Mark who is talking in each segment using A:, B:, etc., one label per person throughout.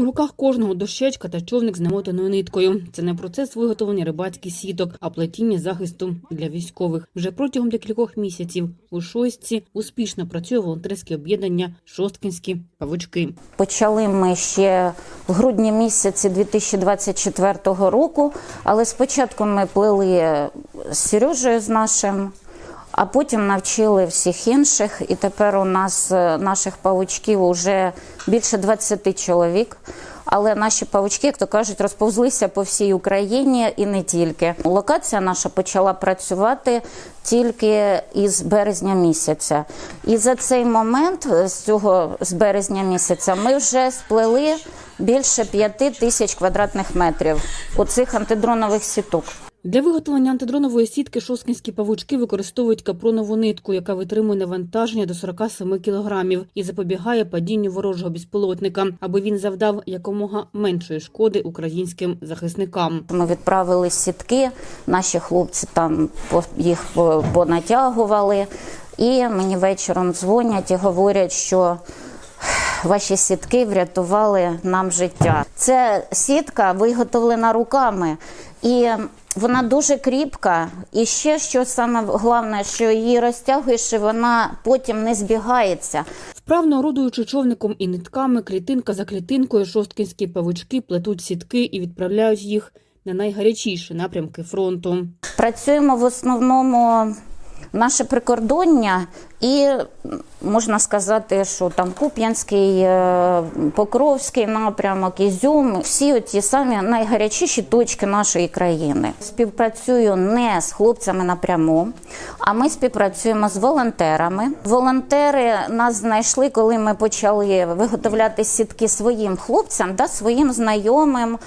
A: У руках кожного дощечка та човник з намотаною ниткою. Це не процес виготовлення рибацьких сіток, а плетіння захисту для військових. Вже протягом декількох місяців у шостці успішно працює волонтерське об'єднання Шосткинські павучки.
B: Почали ми ще в грудні місяці 2024 року, але спочатку ми плели з Сережею з нашим, а потім навчили всіх інших. І тепер у нас е, наших павучків вже більше 20 чоловік. Але наші павучки, як то кажуть, розповзлися по всій Україні і не тільки. Локація наша почала працювати тільки із березня місяця. І за цей момент, е, з цього з березня місяця, ми вже сплели більше п'яти тисяч квадратних метрів оцих антидронових сіток.
A: Для виготовлення антидронової сітки шосткинські павучки використовують капронову нитку, яка витримує навантаження до 47 кілограмів і запобігає падінню ворожого безпілотника, аби він завдав якомога меншої шкоди українським захисникам.
B: Ми відправили сітки, наші хлопці там їх понатягували. І мені вечором дзвонять і говорять, що ваші сітки врятували нам життя. Це сітка виготовлена руками. І вона дуже кріпка. І ще що саме головне, що її розтягуєш, і вона потім не збігається.
A: Вправно орудуючи човником і нитками, клітинка за клітинкою, шосткінські павучки плетуть сітки і відправляють їх на найгарячіші напрямки фронту.
B: Працюємо в основному наше прикордоння і можна сказати, що там Куп'янський, е, Покровський напрямок, Ізюм, всі ті самі найгарячіші точки нашої країни. Співпрацюю не з хлопцями напряму, а ми співпрацюємо з волонтерами. Волонтери нас знайшли, коли ми почали виготовляти сітки своїм хлопцям, да, своїм знайомим.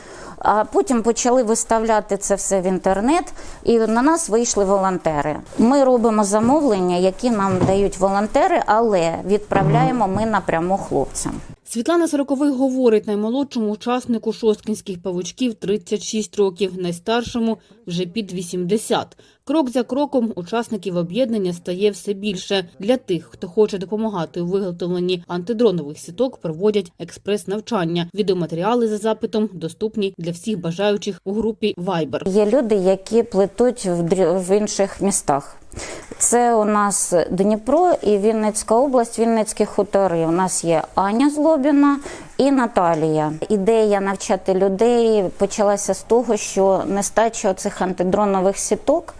B: А потім почали виставляти це все в інтернет, і на нас вийшли волонтери. Ми робимо замовлення, які нам дають волонтери, але відправляємо ми напряму хлопцям.
A: Світлана Сороковий говорить, наймолодшому учаснику шосткинських павучків 36 років, найстаршому вже під 80. Крок за кроком учасників об'єднання стає все більше. Для тих, хто хоче допомагати у виготовленні антидронових сіток, проводять експрес-навчання. Відеоматеріали за запитом доступні для всіх бажаючих у групі Viber.
B: Є люди, які плетуть в інших містах. Це у нас Дніпро і Вінницька область, Вінницькі хутори. У нас є Аня Злобіна і Наталія. Ідея навчати людей почалася з того, що нестача цих антидронових сіток.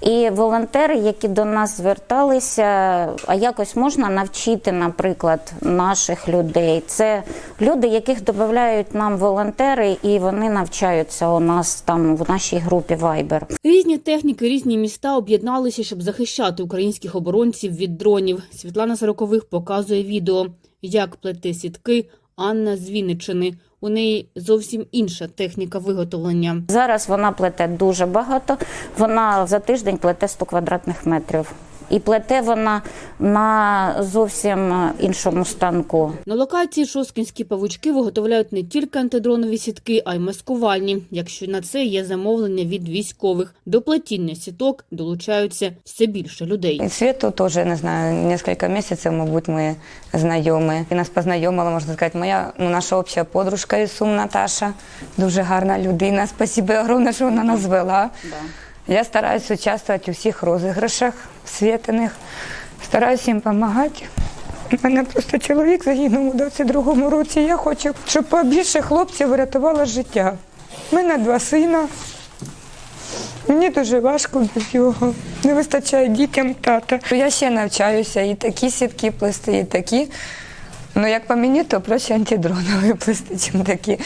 B: І волонтери, які до нас зверталися, а якось можна навчити, наприклад, наших людей. Це люди, яких додають нам волонтери, і вони навчаються у нас там в нашій групі Viber.
A: Різні техніки, різні міста об'єдналися, щоб захищати українських оборонців від дронів. Світлана Сорокових показує відео, як плете сітки Анна з Вінничини. У неї зовсім інша техніка виготовлення.
B: Зараз вона плете дуже багато. Вона за тиждень плете 100 квадратних метрів. І плете вона на зовсім іншому станку.
A: На локації шосткінські павучки виготовляють не тільки антидронові сітки, а й маскувальні. Якщо на це є замовлення від військових, до плетіння сіток долучаються все більше людей.
C: И Свету тоже, не знаю, несколько месяцев, мабуть, ми знайомі. І нас познайомила, можна сказати, моя ну, наша обща подружка із Сум Наташа. Дуже гарна людина. Спасибо огромне, що вона нас звела. Я стараюсь участвувати у всіх розіграшах світених, стараюсь їм допомагати. У мене просто чоловік загинув у 22-му році. Я хочу, щоб побільше хлопців врятувало життя. У мене два сина. Мені дуже важко без його. Не вистачає дітям тата. Я ще навчаюся і такі сітки плести, і такі. Ну, як по мені, то проще антидронові плести, чим такі.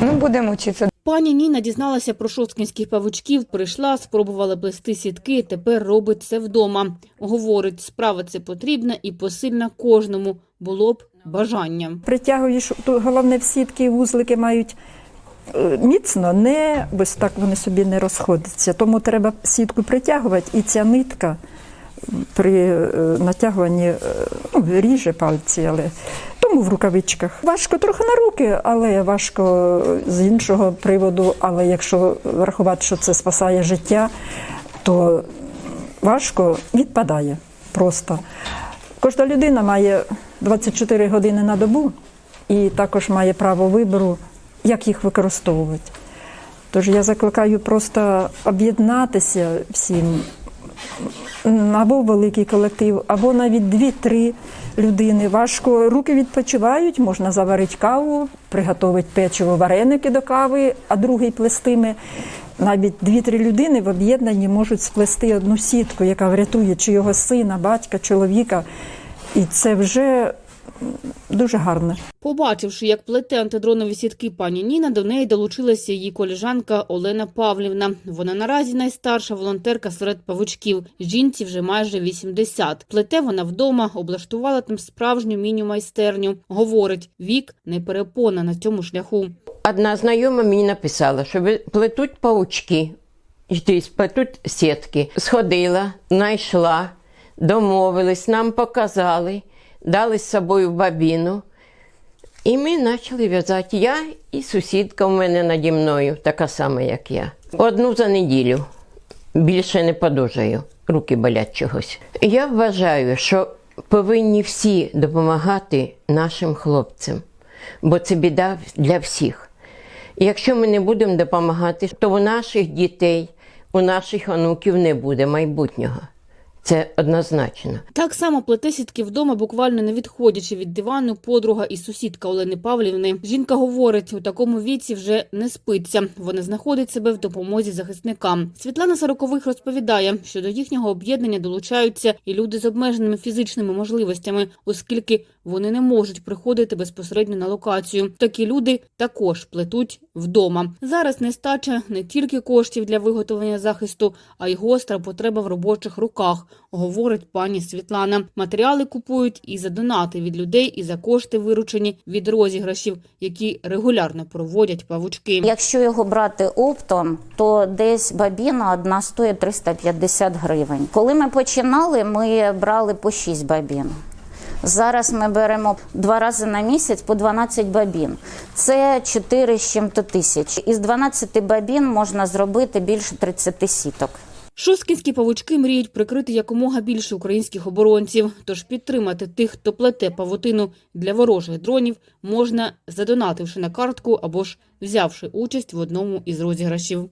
C: Ну, будемо вчитися.
A: Пані Ніна дізналася про шосткінських павучків, прийшла, спробувала плести сітки, тепер робить це вдома. Говорить, справа це потрібна і посильна кожному, було б бажання.
D: притягуєш, то головне в сітки вузлики мають е, міцно, не ось так вони собі не розходяться. Тому треба сітку притягувати, і ця нитка при е, натягуванні е, ну, ріже пальці, але тому в рукавичках. Важко трохи на руки, але важко з іншого приводу. Але якщо врахувати, що це спасає життя, то важко відпадає просто. Кожна людина має 24 години на добу. і також має право вибору, як їх використовувати. Тож я закликаю просто об'єднатися всім, або великий колектив, або навіть дві-три людини. Важко руки відпочивають, можна заварити каву, приготувати печиво, вареники до кави, а другий плестиме. Навіть дві-три людини в об'єднанні можуть сплести одну сітку, яка врятує чи його сина, батька, чоловіка. І це вже дуже гарно.
A: Побачивши, як плете антидронові сітки пані Ніна, до неї долучилася її колежанка Олена Павлівна. Вона наразі найстарша волонтерка серед павучків. Жінці вже майже 80. Плете вона вдома, облаштувала там справжню міні-майстерню. Говорить, вік не перепона на цьому шляху.
E: Одна знайома мені написала, що плетуть паучки, йти, плетуть сітки. Сходила, знайшла, домовились, нам показали, дали з собою бабіну. І ми почали в'язати. Я і сусідка в мене наді мною, така сама, як я. Одну за неділю. Більше не подужаю, руки болять чогось. Я вважаю, що повинні всі допомагати нашим хлопцям, бо це біда для всіх. Якщо ми не будемо допомагати, то у наших дітей, у наших онуків не буде майбутнього. Це однозначно.
A: Так само плете сітки вдома, буквально не відходячи від дивану, подруга і сусідка Олени Павлівни. Жінка говорить, у такому віці вже не спиться. Вона знаходить себе в допомозі захисникам. Світлана Сорокових розповідає, що до їхнього об'єднання долучаються і люди з обмеженими фізичними можливостями, оскільки вони не можуть приходити безпосередньо на локацію. Такі люди також плетуть вдома. Зараз нестача не тільки коштів для виготовлення захисту, а й гостра потреба в робочих руках, говорить пані Світлана. Матеріали купують і за донати від людей, і за кошти виручені від розіграшів, які регулярно проводять павучки.
B: Якщо його брати оптом, то десь бабіна одна стоїть 350 гривень. Коли ми починали, ми брали по 6 бабін. Зараз ми беремо два рази на місяць по 12 бабін. Це 4 з чим-то тисяч. Із 12 бабін можна зробити більше 30 сіток.
A: Шосткінські павучки мріють прикрити якомога більше українських оборонців. Тож підтримати тих, хто плете павутину для ворожих дронів, можна задонативши на картку або ж взявши участь в одному із розіграшів.